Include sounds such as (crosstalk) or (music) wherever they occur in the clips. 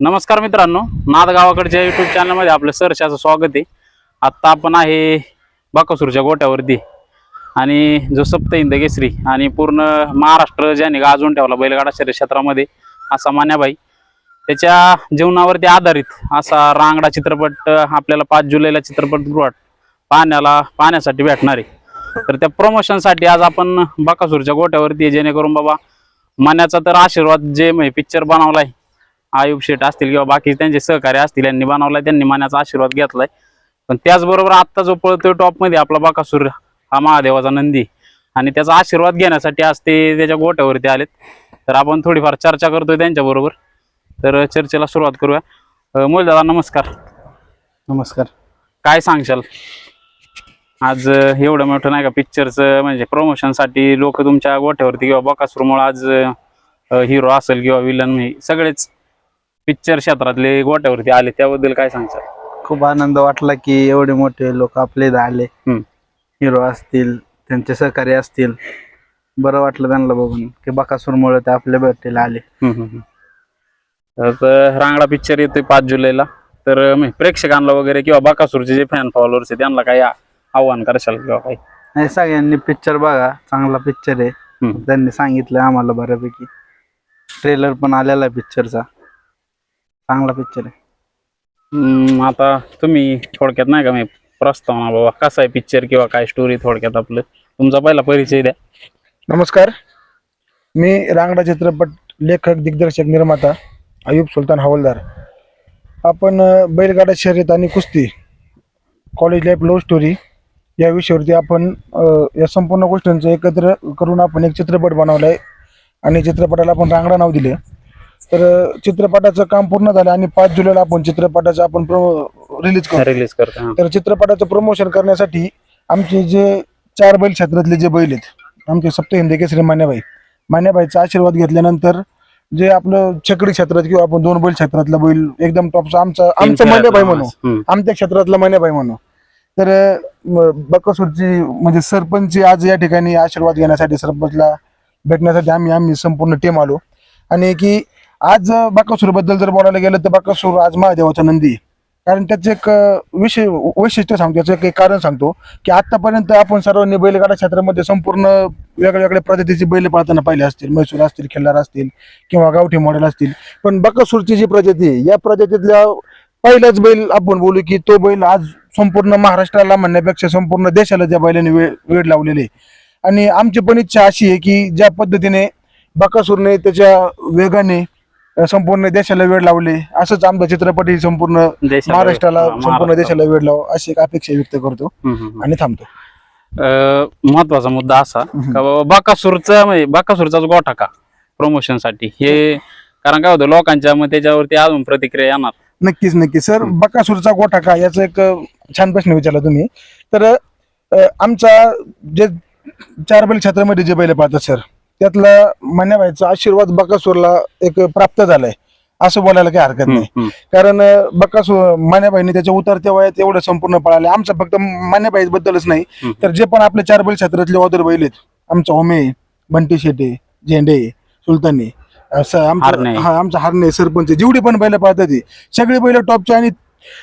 नमस्कार मित्रांनो नाद गावाकडच्या युट्यूब चॅनलमध्ये आपलं सरशाचं स्वागत आहे. आत्ता आपण आहे बाकासूरच्या गोट्यावरती आणि जो सप्तहिंद केसरी आणि पूर्ण महाराष्ट्र ज्याने गाजवून ठेवला बैलगाडा शर्यत क्षेत्रामध्ये असा मान्याबाई त्याच्या जीवनावरती आधारित असा रांगडा चित्रपट आपल्याला पाच जुलैला चित्रपटगृहात पाहण्याला पाहण्यासाठी भेटणार आहे. तर त्या प्रमोशनसाठी आज आपण बाकासूरच्या गोट्यावरती आहे, जेणेकरून बाबा मान्याचा तर आशीर्वाद जे पिक्चर बनवला आहे आयुब शेठ असतील किंवा बाकी त्यांचे सहकारी असतील यांनी बनवलाय त्यांनी मान्याचा आशीर्वाद घेतलाय. पण त्याचबरोबर आत्ता जो पळतोय टॉपमध्ये आपला बाकासूर हा महादेवाचा नंदी. आणि त्याचा आशीर्वाद घेण्यासाठी आज ते त्याच्या गोट्यावरती आलेत. तर आपण थोडीफार चर्चा करतोय त्यांच्याबरोबर. तर चर्चेला सुरुवात करूया. अं, मोल दादा नमस्कार. नमस्कार. काय सांगशाल? आज एवढं मोठं नाही का पिक्चरचं म्हणजे प्रमोशनसाठी लोक तुमच्या गोठ्यावरती किंवा बकासूरमुळे आज हिरो असेल किंवा विलन सगळेच पिक्चर क्षेत्रातले गोट्यावरती आले त्याबद्दल काय सांगशाल? खूप आनंद वाटला की एवढे मोठे लोक आपले इथं आले. हम्म. हिरो असतील त्यांचे सहकारी असतील. बरं वाटलं त्यांना बघून की बकासूरमुळे ते आपल्या भेटीला आले. हम्म, हम्म, हम्म. तर रांगडा पिक्चर येतोय पाच जुलैला. तर म्हणजे प्रेक्षकांना वगैरे किंवा बकासूरचे जे फॅन फॉलोअर्स आहेत त्यांना काही आ- आव्हान करशाल किंवा काही नाही सगळ्यांनी पिक्चर बघा. चांगला पिक्चर आहे. हम्म. त्यांनी सांगितलं आम्हाला बऱ्यापैकी. ट्रेलर पण आलेला आहे पिक्चरचा चांगला पिक्चर आहे. हम्म, आता तुम्ही थोडक्यात नाही का मी प्रस्तावना बाबा कसा आहे पिक्चर किंवा काय स्टोरी थोडक्यात आपलं? तुमचा पहिला परिचय द्या. नमस्कार. मी रांगडा चित्रपट लेखक दिग्दर्शक निर्माता अयूब सुलतान हवालदार. आपण अ, बैलगाडा शर्यत आणि कुस्ती कॉलेज लाईफ लव्ह स्टोरी या विषयावरती आपण अ, या संपूर्ण गोष्टींचं एकत्र करून आपण एक चित्रपट बनवला आहे आणि चित्रपटाला आपण रांगडा नाव दिले तर चित्रपटाचं काम पूर्ण झालं आणि पाच जुलैला आपण चित्रपटाचं आपण रिलीज करू रिलीज करता. तर चित्रपटाचं प्रमोशन करण्यासाठी आमचे जे चार बैल क्षेत्रातले जे बैल आहेत आमचे सप्त हिंदी केसरी मान्याबाई मान्याबाईचा आशीर्वाद घेतल्यानंतर जे आपलं छकडी क्षेत्रात किंवा आपण दोन बैल क्षेत्रातला बैल एकदम टॉपचा आमचा आमचं मान्यबाई म्हणू. आमच्या क्षेत्रातला मान्यबाई म्हणू तर बकासूरची म्हणजे सरपंच आज या ठिकाणी आशीर्वाद घेण्यासाठी सरपंचला भेटण्यासाठी आम्ही आम्ही संपूर्ण टीम आलो आणि की आज बाकासूरबद्दल जर बोलायला गेलं तर बाकासूर आज महादेवाचा नंदी आहे. कारण त्याचं एक विषय वैशिष्ट्य सांगतो त्याचं एक कारण सांगतो की आतापर्यंत आपण सर्वांनी बैलगाडा क्षेत्रामध्ये संपूर्ण वेगळ्या वेगळ्या प्रजातीची बैल पाळताना पाहिले असतील म्हैसूर असतील खिल्लार असतील किंवा गावठी मॉडेल असतील पण बकासूरची जी प्रजाती आहे या प्रजातीतल्या पहिलाच बैल आपण बोलू की तो बैल आज संपूर्ण महाराष्ट्राला म्हणण्यापेक्षा संपूर्ण देशाला त्या बैलाने वेळ वेळ लावलेले आहे. आणि आमची पण इच्छा अशी आहे की ज्या पद्धतीने बकासूरने त्याच्या वेगाने संपूर्ण देशाला वेळ लावले. असंच आमचा चित्रपट संपूर्ण देशाला- महाराष्ट्राला हा, संपूर्ण महाराष्ट्राला. देशाला वेळ लाव अशी एक अपेक्षा व्यक्त करतो. आणि थांबतो. महत्त्वाचा मुद्दा असा का बाबा बाकासूरचा म्हणजे बाकासूरचाच गोठा का प्रमोशनसाठी? हे कारण काय होतं लोकांच्या मग त्याच्यावरती अजून प्रतिक्रिया येणार. नक्कीच नक्कीच. सर बकासूरचा गोठा का? याचा एक अ, छान प्रश्न विचारला तुम्ही. तर अ, आमचा जे चार बैल क्षेत्रामध्ये जे बैल पाहतात सर त्यातला मान्यबाईचा आशीर्वाद बकासूरला एक प्राप्त झालाय असं बोलायला काही हरकत नाही कारण बकासूर मान्यबाईने त्याच्या उतरत्या वयात एवढं संपूर्ण पळाले आमचं फक्त मान्यबाई बद्दलच नाही. तर जे पण आपले चार बैल क्षेत्रातले ऑदर बैल आहेत आमचा होमे बंटी शेटे झेंडे सुलतानी. आमचं हा आमचा हरणे सरपंच जेवढी पण बैल पाहतात सगळी बैल टॉपचे आणि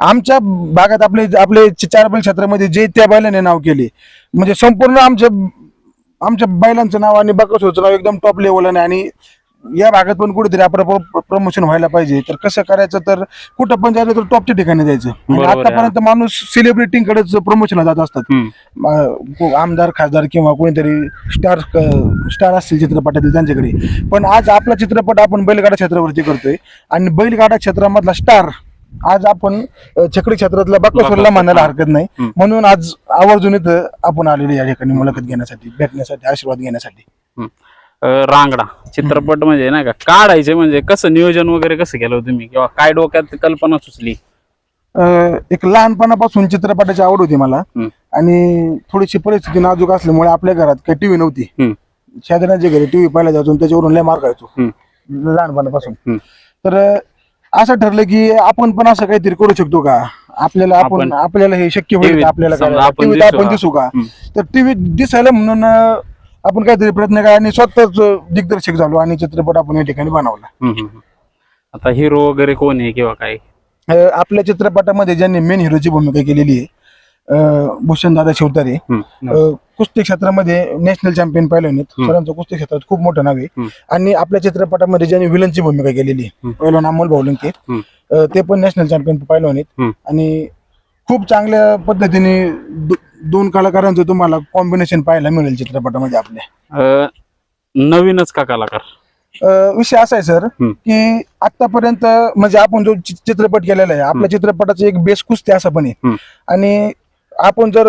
आमच्या भागात आपले आपले चार बैल क्षेत्रामध्ये जे त्या बैलाने नाव केले म्हणजे संपूर्ण आमच्या आमच्या बैलांचं नाव आणि बकासूरचं नाव एकदम टॉप लेवलने आणि या भागात पण कुठेतरी आपलं प्रमोशन व्हायला पाहिजे. तर कसं करायचं तर कुठं पण जायचं तर टॉपच्या ठिकाणी जायचं. आतापर्यंत माणूस सेलिब्रिटींकडेच प्रमोशनला जात असतात. आमदार खासदार किंवा कोणीतरी स्टार स्टार असतील चित्रपटातील त्यांच्याकडे. पण आज आपला चित्रपट आपण बैलगाडा क्षेत्रावरती करतोय. आणि बैलगाडा क्षेत्रामधला स्टार आज आपण अ, छकडी क्षेत्रातला बकासूरला म्हणायला हरकत नाही. म्हणून आज आवर्जून इथं आपण आलेले या ठिकाणी मुलाखत घेण्यासाठी भेटण्यासाठी आशीर्वाद घेण्यासाठी. अं, रांगडा चित्रपट म्हणजे नाही का काढायचे म्हणजे कसं नियोजन वगैरे कसं केलं होतं तुम्ही? किंवा काय डोक्यात कल्पना सुचली? अ, एक लहानपणापासून चित्रपटाची आवड होती मला. हम्म. आणि थोडीशी परिस्थिती नाजूक असल्यामुळे आपल्या घरात काही टीव्ही नव्हती. हम्म. शेजाऱ्यांच्या घरी टीव्ही पाहिला जायचो आणि त्याच्यावरून लय मार्क यायचो हम्म. लहानपणापासून. हम्म. तर अ, असं ठरलं की आपण पण असं काहीतरी करू शकतो का आपल्याला आपण आपण- आपल्याला हे शक्य होईल TV का आपल्याला समजा करायला? आपण TV त दिसू आपण का? दिसू का हम्म. तर टीव्ही दिसायला म्हणून अ, आपण काहीतरी प्रयत्न करा आणि स्वतःच दिग्दर्शक झालो आणि चित्रपट आपण या ठिकाणी बनवला हम्म, हम्म, हम्म. आता हिरो वगैरे कोण आहे किंवा काय अ, आपल्या चित्रपटामध्ये ज्यांनी मेन हिरोची भूमिका केलेली आहे भूषण दादा शिवतारे कुस्ती क्षेत्रामध्ये नॅशनल चॅम्पियन पाहिले आहेत. सरांचं कुस्ती क्षेत्रात खूप मोठं नाव आहे. आणि आपल्या चित्रपटामध्ये ज्यांनी विलनची भूमिका केलेली. पहिलवान अमोल भाऊलंके ते पण नॅशनल चॅम्पियन पाहिलं आहेत हम्म. आणि खूप चांगल्या पद्धतीने दोन कलाकारांचं तुम्हाला कॉम्बिनेशन पाहायला मिळेल चित्रपटामध्ये आपल्या नवीनच का कलाकार विषय असा आहे सर. की आतापर्यंत म्हणजे आपण जो चित्रपट केलेला आहे आपल्या चित्रपटाचं एक बेस कुस्ती असं पण आहे. आणि आपण जर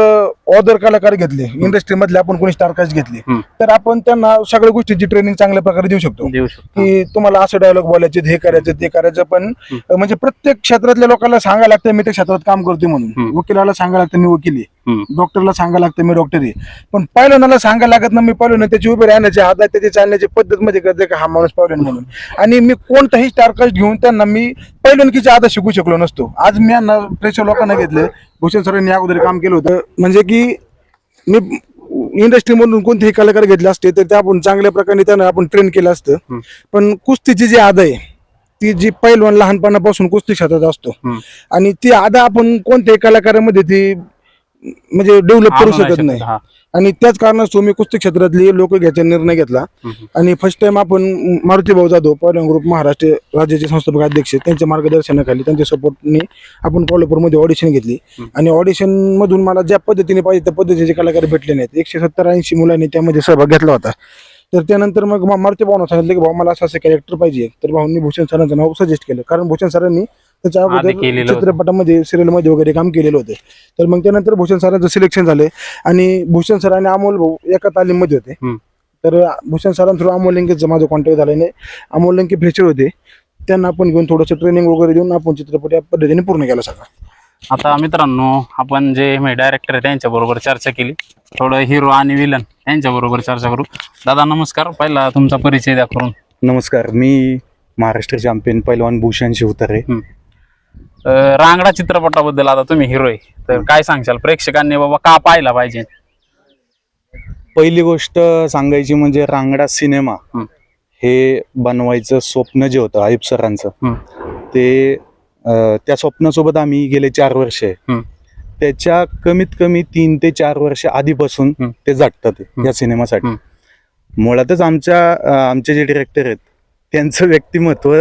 ऑदर कलाकार घेतले इंडस्ट्री मधले आपण कोणी स्टारकास्ट घेतले. तर आपण त्यांना सगळ्या गोष्टींची ट्रेनिंग चांगल्या प्रकारे देऊ शकतो की तुम्हाला असं डायलॉग बोलायचे हे करायचं ते करायचं पण म्हणजे प्रत्येक क्षेत्रातल्या लोकांना सांगायला लागतं मी त्या क्षेत्रात काम करतोय म्हणून. वकिलाला सांगायला लागतं मी वकील आहे. डॉक्टरला सांगायला लागतं मी डॉक्टर आहे. पण पहिल्यानाला सांगायला लागत ना मी पहिलं त्याची उभे राहण्याची हातात त्याची चालण्याची पद्धत मध्ये करते का? हा माणूस पहिलं म्हणून. आणि मी कोणताही स्टारकास्ट घेऊन त्यांना मी पहिल्यांकीच्या आधा शिकू शकलो नसतो. आज मी यांना प्रेशर लोकांना घेतलं भूषण सरांनी अगोदर काम केलं होतं. म्हणजे की मी इंडस्ट्रीमधून कोणतेही कलाकार घेतले असते तर ते आपण चांगल्या प्रकारे त्यांना आपण ट्रेन केलं असतं. पण कुस्तीची जी आदा आहे ती जी पैलवान लहानपणापासून कुस्ती क्षेत्रात असतो. आणि ती आदा आपण कोणत्याही कलाकारामध्ये ती म्हणजे डेव्हलप करू आणू शकत नाही. हा. आणि त्याच कारणास्तव मी कुस्ती क्षेत्रातली लोक घ्यायचा निर्णय घेतला. हम्म. आणि फर्स्ट टाइम आपण मारुती भाऊ जाधव पहिलवान ग्रुप महाराष्ट्र राज्याचे संस्थापक अध्यक्ष त्यांच्या मार्गदर्शनाखाली त्यांच्या सपोर्टने आपण कोल्हापूरमध्ये ऑडिशन घेतली. आणि ऑडिशन मधून मला ज्या पद्धतीने पाहिजे त्या पद्धतीचे कलाकार भेटले नाहीत. एकशे सत्तर ऐंशी मुलांनी त्यामध्ये सहभाग घेतला होता. तर त्यानंतर मग मा- मारुती भाऊना सांगितलं की भाऊ मला असं असं कॅरेक्टर पाहिजे. तर भाऊंनी भूषण सरांचं नाव सजेस्ट केलं. कारण भूषण सरांनी त्याच्या आधी अगोदर केलेलं होतं. चित्रपटामध्ये सिरियलमध्ये वगैरे काम केलेलं होतं. तर मग त्यानंतर भूषण सरांचं सिलेक्शन झालं आणि भूषण सर आणि अमोल भाऊ एका तालीममध्ये होते. हम्म. तर भूषण सरां थ्रू अमोल लंकेचं माझं कॉन्टॅक्ट झालं नाही. अमोल लंके फ्रेशर होते. त्यांना आपण घेऊन थोडंसं ट्रेनिंग वगैरे देऊन आपण चित्रपट या पद्धतीने पूर्ण केला सगळा. आता मित्रांनो आपण जे डायरेक्टर आहे त्यांच्या बरोबर चर्चा केली. थोडं हिरो आणि विलन यांच्या बरोबर चर्चा करू. दादा नमस्कार. पहिला तुमचा परिचय द्या करून. नमस्कार. मी महाराष्ट्र चॅम्पियन पैलवान भूषण शिवतारे. रांगडा चित्रपटाबद्दल आता तुम्ही हिरो आहे तर काय सांगशाल प्रेक्षकांनी बाबा का पाहायला पाहिजे पहिली गोष्ट सांगायची म्हणजे रांगडा सिनेमा हं. हे बनवायचं स्वप्न जे होतं आयुब सरांचं हं. ते अं, त्या स्वप्नासोबत आम्ही गेले चार वर्ष हं. त्याच्या कमीत कमी तीन ते चार वर्ष आधीपासून हं. ते झटतात हं. या सिनेमासाठी हं. मुळातच आमच्या अं, आमचे जे डिरेक्टर आहेत त्यांचं व्यक्तिमत्व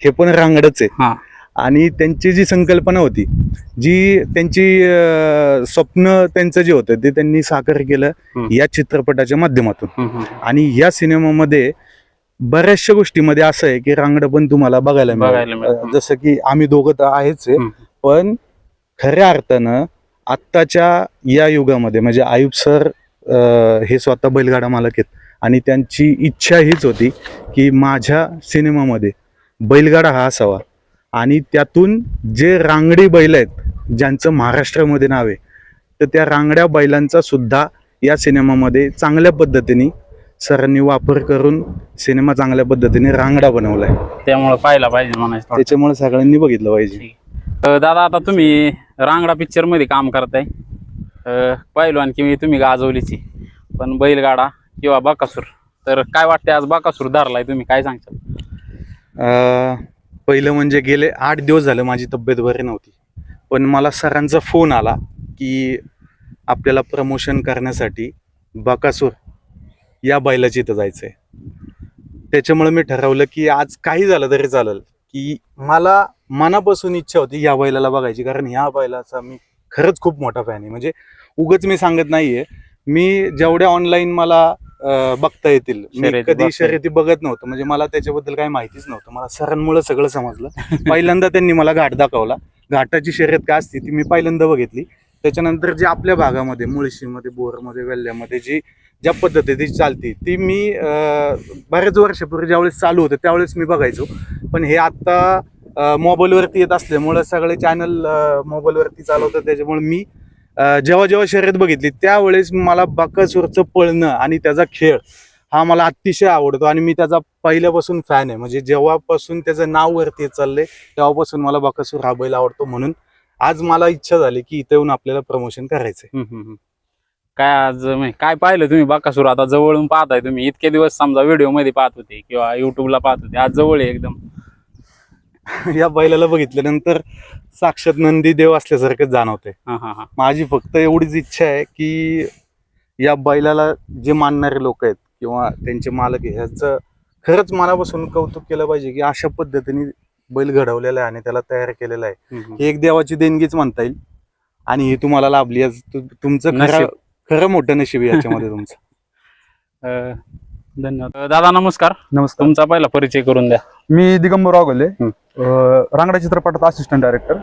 हे पण रांगडच आहे हा आणि त्यांची जी संकल्पना होती जी त्यांची स्वप्न त्यांचं जे होतं ते त्यांनी साकार केलं. या चित्रपटाच्या माध्यमातून. आणि या सिनेमामध्ये बऱ्याचशा गोष्टीमध्ये असं आहे की रांगडं पण तुम्हाला बघायला मिळेल जसं की आम्ही दोघं तर आहेच आहे. पण खऱ्या अर्थानं आत्ताच्या या युगामध्ये म्हणजे आयुब सर हे स्वतः बैलगाडा मालक आहेत आणि त्यांची इच्छा हीच होती की माझ्या सिनेमामध्ये बैलगाडा हा असावा आणि त्यातून जे रांगडी बैल आहेत ज्यांचं महाराष्ट्रामध्ये नाव आहे तर त्या रांगड्या बैलांचा सुद्धा या सिनेमामध्ये चांगल्या पद्धतीने सरांनी वापर करून सिनेमा चांगल्या पद्धतीने रांगडा बनवलाय. त्यामुळे पाहायला पाहिजे म्हणायचं. त्याच्यामुळे सगळ्यांनी बघितलं पाहिजे. अं, दादा आता तुम्ही रांगडा पिक्चरमध्ये काम करताय. अं, पहिलवान किंवा तुम्ही गाजवलीची पण बैलगाडा किंवा बाकासूर. तर काय वाटते आज बाकासूर धरलाय तुम्ही? काय सांगशाल? अं, पहिलं म्हणजे गेले आठ दिवस झालं माझी तब्येत बरी नव्हती. पण मला सरांचा फोन आला की आपल्याला प्रमोशन करण्यासाठी बकासूर या बैलाची इथं जायचं आहे त्याच्यामुळे मी ठरवलं की आज काही झालं तरी चालेल. की मला मनापासून इच्छा होती या बैलाला बघायची. कारण ह्या बैलाचा मी खरंच खूप मोठा फॅन आहे. म्हणजे उगच मी सांगत नाहीये मी जेवढ्या ऑनलाईन मला बघता येतील मी कधी. शर्यती बघत नव्हतं. म्हणजे मला त्याच्याबद्दल काही माहितीच नव्हतं. मला सरांमुळे सगळं समजलं. पहिल्यांदा त्यांनी मला घाट दाखवला. घाटाची शर्यत काय असते ती मी पहिल्यांदा बघितली. त्याच्यानंतर जी आपल्या भागामध्ये मुळशीमध्ये बोरमध्ये वेल्ल्यामध्ये जी ज्या पद्धतीची चालती ती मी बऱ्याच वर्षापूर्वी ज्यावेळेस चालू होतं त्यावेळेस मी बघायचो. पण हे आता मोबाईलवरती येत असल्यामुळे सगळे चॅनल मोबाईलवरती चालवतात. त्याच्यामुळे मी जेव्हा जेव्हा शर्यत बघितली त्यावेळेस मला बकासूरचं पळणं आणि त्याचा खेळ हा मला अतिशय आवडतो आणि मी त्याचा पहिल्यापासून फॅन आहे. म्हणजे जेव्हापासून त्याचं नाव वरती चाललंय तेव्हापासून मला बकासूर हा बैल आवडतो म्हणून आज मला इच्छा झाली की इथे येऊन आपल्याला प्रमोशन करायचंय. काय आज म्हणजे काय पाहिलं तुम्ही बाकासूर? आता जवळून पाहताय तुम्ही. इतके दिवस समजा व्हिडिओमध्ये पाहत होते किंवा युट्यूबला पाहत होते. आज जवळ आहे एकदम. (laughs) या बैलाला बघितल्यानंतर साक्षात नंदी देव असल्यासारखंच जाणवते हा हा हा. माझी फक्त एवढीच इच्छा आहे की या बैलाला जे मानणारे लोक आहेत किंवा त्यांचे मालक आहे ह्याचं खरंच मनापासून कौतुक केलं पाहिजे की अशा पद्धतीने बैल घडवलेला आहे आणि त्याला तयार केलेला आहे. हम्म, हम्म. ही एक देवाची देणगीच म्हणता येईल. आणि ही तुम्हाला लाभली तुमचं खरं. खरं मोठं नशीब याच्यामध्ये तुमचं. (laughs) धन्यवाद. दादा नमस्कार. नमस्कार. तुमचा पहिला परिचय करून द्या. मी दिगंबर हं. रांगडा चित्रपटात असिस्टंट डायरेक्टर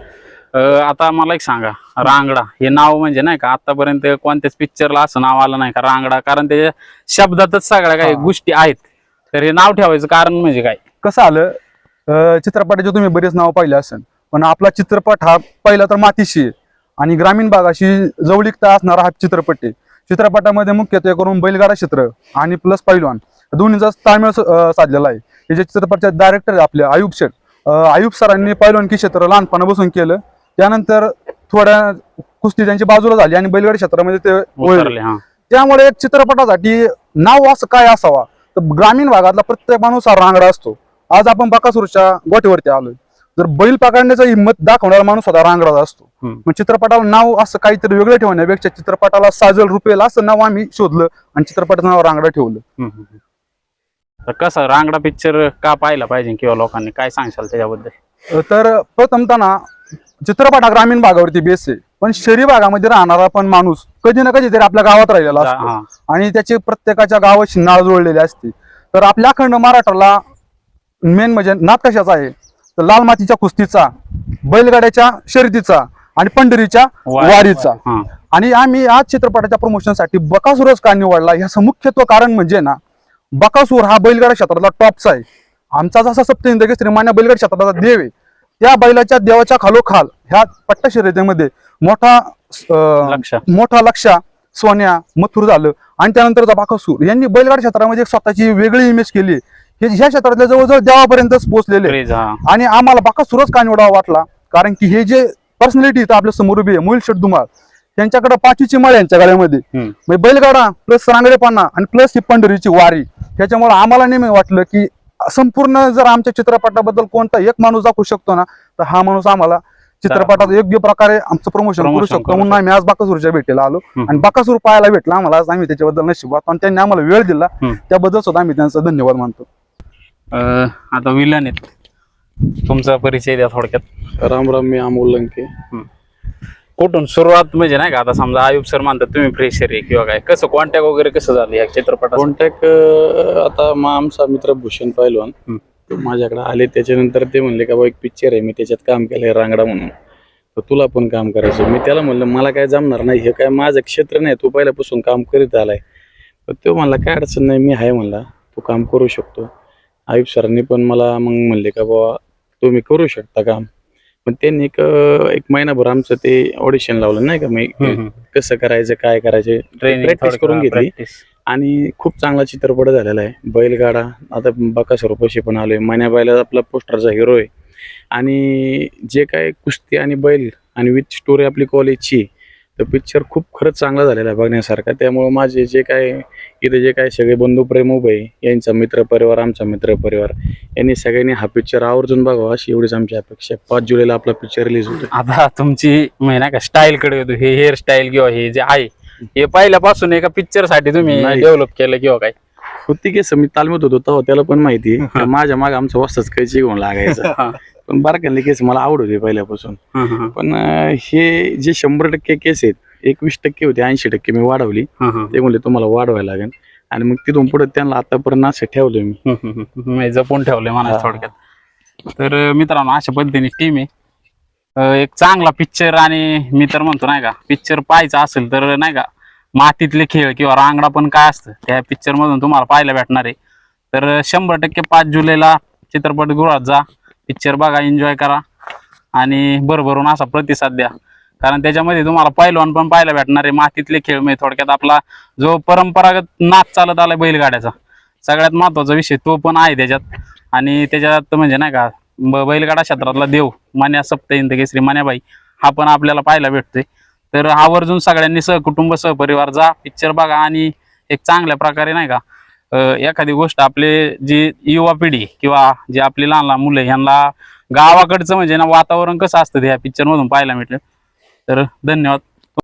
अं, आता मला एक सांगा रांगडा हे नाव म्हणजे नाही का आतापर्यंत कोणत्याच पिक्चरला असं नाव आलं नाही का रांगडा कारण त्याच्या शब्दातच सगळ्या काही. गोष्टी आहेत. तर हे नाव ठेवायचं कारण म्हणजे काय? कसं आलं? अं, चित्रपटाचे तुम्ही बरेच नाव पाहिले असेल पण आपला चित्रपट हा पहिला तर मातीशी आहे. आणि ग्रामीण भागाशी जवळीकता असणारा हा चित्रपट आहे. चित्रपटामध्ये मुख्यत्वे करून बैलगाडा क्षेत्र आणि प्लस पैलवान दोन्हीचा ताळमेळ स- अं, साधलेला आहे. हे जे चित्रपटाचे डायरेक्टर आपले आयुब शेठ आयुब सरांनी पैलवानकी क्षेत्र लहानपणापासून केलं. त्यानंतर थोड्या कुस्ती त्यांची बाजूला झाली आणि बैलगाडी क्षेत्रामध्ये ते वळले. त्यामुळे एक चित्रपटासाठी नाव असं काय असावा? तर ग्रामीण भागातला प्रत्येक माणूस हा रांगडा असतो. आज आपण बकासूरच्या गोठीवरती आलोय. जर बैल पकडण्याचा हिंमत दाखवणारा माणूस होता रांगडाचा असतो. मग चित्रपटाला नाव असं काहीतरी वेगळं ठेवण्यापेक्षा चित्रपटाला साजल रुपेल असं नाव आम्ही शोधलं आणि चित्रपटाचं नाव रांगडा ठेवलं. तर कसं रांगडा पिक्चर का पाहिला पाहिजे किंवा लोकांनी? काय सांगशाल त्याच्याबद्दल? तर प्रथमतः ना चित्रपट हा ग्रामीण भागावरती बेस आहे. पण शहरी भागामध्ये राहणारा पण माणूस कधी ना कधी तरी आपल्या गावात राहिलेला असतो. हा. आणि त्याची प्रत्येकाच्या गावाची नाळ जुळलेली असते. तर आपल्या अखंड महाराष्ट्राला मेन म्हणजे नाद कशाचा आहे? तर लाल मातीच्या कुस्तीचा बैलगाड्याच्या शर्यतीचा आणि पंढरीच्या वारी. वारीचा. हा. आणि आम्ही आज चित्रपटाच्या प्रमोशनसाठी बकासूरच का निवडला? याचं मुख्यत्व कारण म्हणजे ना बकासूर हा बैलगाडा क्षेत्रातला टॉपचा आहे. आमचा जसा सप्तहिंद केसरी मान्य बैलगाडा क्षेत्राचा देव आहे. त्या बैलाच्या देवाच्या खालोखाल ह्या पट्टा शर्यतीमध्ये मोठा लक्ष मोठा लक्षा सोन्या मथुर झालं. आणि त्यानंतरचा बाकासूर. यांनी बैलगाड क्षेत्रामध्ये एक स्वतःची वेगळी इमेज केली. हे ह्या क्षेत्रातल्या जवळजवळ देवापर्यंतच पोहोचलेले. आणि आम्हाला बाकासूरच का निवडावा वाटला. कारण की हे जे पर्सनॅलिटी आपल्यासमोर उभी आहे मोहिल शेट धुमाळ त्यांच्याकडे पाचवीची माळ यांच्या गळ्यामध्ये. हम्म. म्हणजे बैलगाडा प्लस रांगडेपणा आणि प्लस ही पंढरीची वारी. त्याच्यामुळे आम्हाला नेहमी वाटलं की संपूर्ण जर आमच्या चित्रपटाबद्दल कोणता एक माणूस दाखवू शकतो ना तर हा माणूस आम्हाला चित्रपटात योग्य प्रकारे आमचं प्रमोशन करू शकतो. म्हणून आम्ही आज बाकासूरच्या भेटीला आलो. आणि बाकासूर पाहायला भेटला. आम्हाला आज आम्ही त्याच्याबद्दल नशीब आणि त्यांनी आम्हाला वेळ दिला. त्याबद्दल सुद्धा आम्ही त्यांचा धन्यवाद मानतो. अं, आता विलन आहेत. तुमचा परिचय द्या थोडक्यात. राम राम मी अमोल लंके. कुठून सुरुवात म्हणजे नाही का आता समजा आयुब सर म्हणतात तुम्ही फ्रेशर आहे किंवा काय कसं कॉन्टॅक्ट वगैरे कसं झालं या चित्रपटात कॉन्टॅक्ट आता मग आमचा मित्र भूषण पैलवान. तो माझ्याकडे आले त्याच्यानंतर ते म्हणले का बा एक पिक्चर आहे मी त्याच्यात काम केलंय रांगडा म्हणून. तर तुला पण काम करायचं. मी त्याला म्हणलं मला काय जमणार नाही हे काय माझं क्षेत्र नाही तू पहिल्यापासून काम करीत आलाय. तर तो म्हणला काय अडचण नाही मी आहे म्हणला तू काम करू शकतो. आयुब सरांनी पण मला मग म्हणले का बाबा तुम्ही करू शकता काम. पण त्यांनी एक एक महिनाभर आमचं ते ऑडिशन लावलं नाही का? मी कसं करायचं काय करायचं? प्रॅक्टिस करून घेतली. आणि खूप चांगला चित्रपट झालेला आहे. बैलगाडा आता बकासूर पैसे पण आलोय. मन्या बैला आपला पोस्टरचा हिरो आहे. आणि जे काय कुस्ती आणि बैल आणि विथ स्टोरी आपली कॉलेजची तर पिक्चर खूप खरंच चांगला झालेला आहे बघण्यासारखा. त्यामुळं माझे जे काय इथे जे काय सगळे बंधू प्रेम उभे यांचा मित्र परिवार आमचा मित्र परिवार यांनी सगळ्यांनी हा पिक्चर आवर्जून बघावा अशी एवढीच आमची अपेक्षा पाच जुलैला आपला पिक्चर रिलीज होतो आता तुमची महिना का स्टाईल कडे होतो हे हेअर स्टाईल किंवा हे जे आहे हे पहिल्यापासून एका पिक्चरसाठी तुम्ही नाही. डेव्हलप केलं किंवा काय? होती केस मी तालमीत होतो तेव्हा त्याला पण माहिती (laughs) माझ्या माग आमचं वस्तच कैची घेऊन लागायचं. पण बारकाले केस मला आवड होती पहिल्यापासून पण अं, हे जे शंभर टक्के केस आहेत एकवीस टक्के होते ऐंशी टक्के मी वाढवली. ते म्हणले तुम्हाला वाढवायला लागेल. आणि मग तिथून पुढे त्यांना आतापर्यंत असं ठेवलं मी. जपून ठेवले मला. थोडक्यात. तर अं, मित्रांनो अशा पद्धतीने टीम आहे. अं, एक चांगला पिक्चर आणि मी तर म्हणतो नाही का पिक्चर पाहायचा असेल तर नाही का मातीतले खेळ किंवा रांगडा पण काय असतं त्या पिक्चर मधून तुम्हाला पाहायला भेटणार आहे. तर अं, शंभर टक्के पाच जुलैला चित्रपटगृहात जा. पिक्चर बघा एन्जॉय करा. आणि भरभरून असा प्रतिसाद द्या. कारण त्याच्यामध्ये तुम्हाला पैलवान पण पाहायला भेटणार आहे. मातीतले खेळ म्हणजे थोडक्यात आपला जो परंपरागत नाच चालत आलाय बैलगाड्याचा सगळ्यात महत्त्वाचा विषय तो पण आहे त्याच्यात. आणि त्याच्यात म्हणजे नाही का बैलगाडा क्षेत्रातला देव मान्या सप्तहिंद श्री मान्याबाई हा पण आपल्याला पाहायला भेटतोय. तर आवर्जून सगळ्यांनी सहकुटुंब सहपरिवार जा पिक्चर बघा आणि एक चांगल्या प्रकारे नाही का एखादी गोष्ट आपले जी युवा पिढी किंवा जे आपली लहान लहान मुलं यांना ह्यांना गावाकडचं म्हणजे ना वातावरण कसं असतं ह्या पिक्चर मधून पाहायला भेटलं तर धन्यवाद.